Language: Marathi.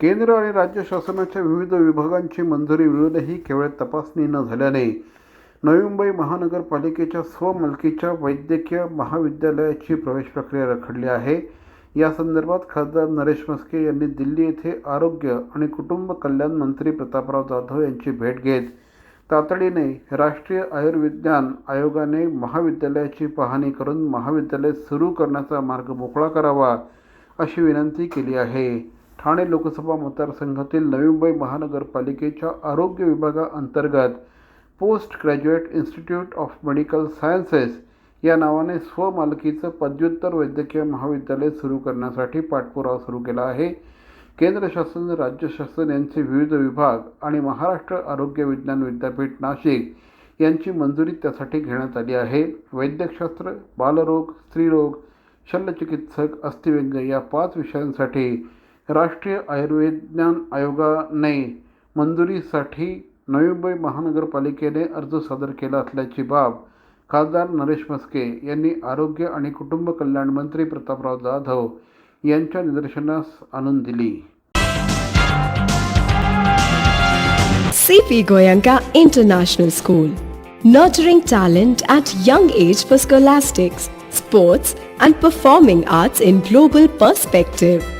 केंद्र आणि राज्य शासनाच्या विविध विभागांची मंजुरी मिळूनही केवळ तपासणी न झाल्याने नवी मुंबई महानगरपालिकेच्या स्वमालकीच्या वैद्यकीय महाविद्यालयाची प्रवेश प्रक्रिया रखडली आहे. या संदर्भात खासदार नरेश मस्के यांनी दिल्ली येथे आरोग्य आणि कुटुंब कल्याण मंत्री प्रतापराव जाधव यांची भेट घेत तातडीने राष्ट्रीय आयुर्विज्ञान आयोगाने महाविद्यालयाची पाहणी करून महाविद्यालय सुरू करण्याचा मार्ग मोकळा करावा अशी विनंती केली आहे. ठाणे लोकसभा मतदारसंघातील नवी मुंबई महानगरपालिकेच्या आरोग्य विभागाअंतर्गत post graduate institute of medical sciences या नावाने स्वमालकीचं पदव्युत्तर वैद्यकीय महाविद्यालय सुरू करण्यासाठी पाठपुरावा सुरू केला आहे. केंद्र शासन राज्य शासन यांचे विविध विभाग आणि महाराष्ट्र आरोग्य विज्ञान विद्यापीठ नाशिक यांची मंजुरी त्यासाठी घेण्यात आली आहे. वैद्यकशास्त्र बालरोग स्त्रीरोग शल्यचिकित्सक अस्थिव्यंग या पाच विषयांसाठी राष्ट्रीय आयुर्विज्ञान आयोगाने मंजुरीसाठी नवी मुंबई महानगरपालिकेने अर्ज सादर केला असल्याची बाब खासदार नरेश मस्के यांनी आरोग्य आणि कुटुंब कल्याण मंत्री प्रतापराव जाधव यांच्या निदर्शनास आणून दिली. CP Goenka international school nurturing talent at young age for scholastics sports and performing arts in global perspective